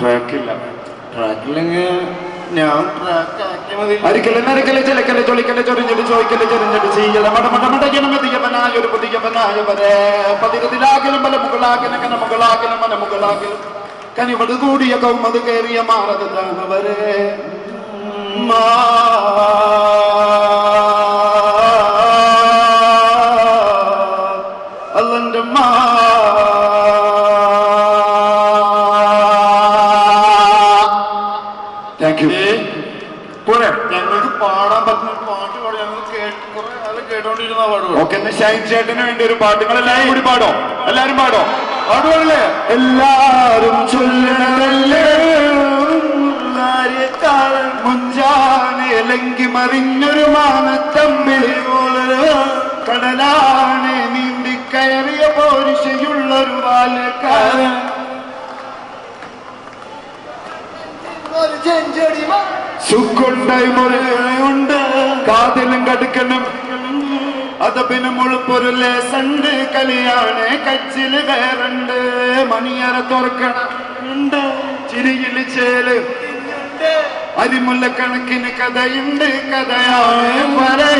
ട്രാക്കില്ല. ട്രാക്കില്ലെങ്കിൽ ഞാൻ കനിവട് കൂടിയ കൗമത് കയറിയ മാറത് താങ്ങവരെ മാ. അല്ലന്റെ മാ. ഞങ്ങൾക്ക് പാടാൻ പറ്റുന്ന ഒരു പാട്ട് പാടി ഞങ്ങൾ കേട്ട് കുറെ കാലം കേട്ടോണ്ടിരുന്ന പാടുകൾ ഷൈൻ ചേട്ടന് വേണ്ടി ഒരു പാട്ട്. നിങ്ങൾ എല്ലാവരും കൂടി പാടോ? എല്ലാരും പാടോ? പാടുവല്ലേ എല്ലാരും ചൊല്ലണല്ലേ? മുഞ്ചാനേലെങ്കി മറിഞ്ഞൊരു മാനത്തമ്മിളി പോലൊരു കടലാണ്. നീന്തി കയറിയ പോരിശയുള്ളൊരു വാലക്കാരൻ മുറിയുണ്ട്. കാതിലും കടുക്കണം അത് പിന്നെ മുഴുപ്പൊരു ലേസണ്ട്. കലിയാണ് കച്ചിൽ വേറുണ്ട്. മണിയറ തുറക്കണം. ചിരിയിൽ ചേൽ. അരിമുല്ല കണക്കിന് കഥയുണ്ട്. കഥയാണ് പറയാനുണ്ട്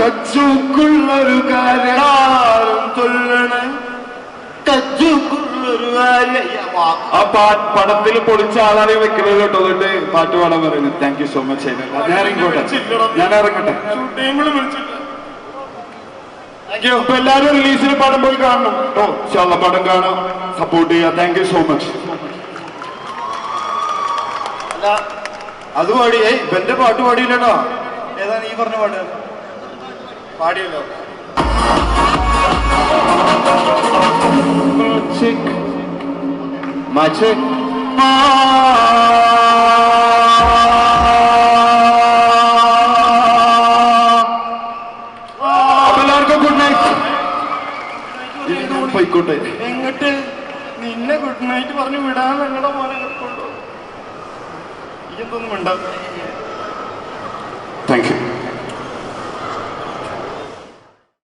കച്ചുക്കുള്ളൊരു കാര്യം. തൊല്ലണ കജ്ജുക്കുള്ളൊരു ആ പാട്ട് പടത്തിൽ പൊളിച്ച ആളാണ് വെക്കുന്നത് കേട്ടോ അതുകൊണ്ട് പാട്ട് പാടാൻ പറയുന്നത് താങ്ക് യു സോ മച്ച് ഞാൻ ഇറങ്ങിക്കോട്ടെ ഞാൻ ഇറങ്ങട്ടെ. എല്ലാവരും റിലീസിന് പടം പോയി കാണണം. കേട്ടോ ചള്ള പടം കാണാം. സപ്പോർട്ട് ചെയ്യാം. താങ്ക് യു സോ മച്ച് അല്ല അത് പാടിയേ ഇവന്റെ പാട്ട് പാടിയില്ലട്ടോ ഏതാണ് ഈ പറഞ്ഞ പാട്ട്? പാടിയല്ലോ. നൈറ്റ് പോയിക്കോട്ടെ എങ്ങട്ട് നിന്നെ ഗുഡ് നൈറ്റ് പറഞ്ഞു വിടാൻ ഞങ്ങളുടെ മോനെ കൊണ്ടു. ഇതൊന്നും ഉണ്ടാവും താങ്ക് യു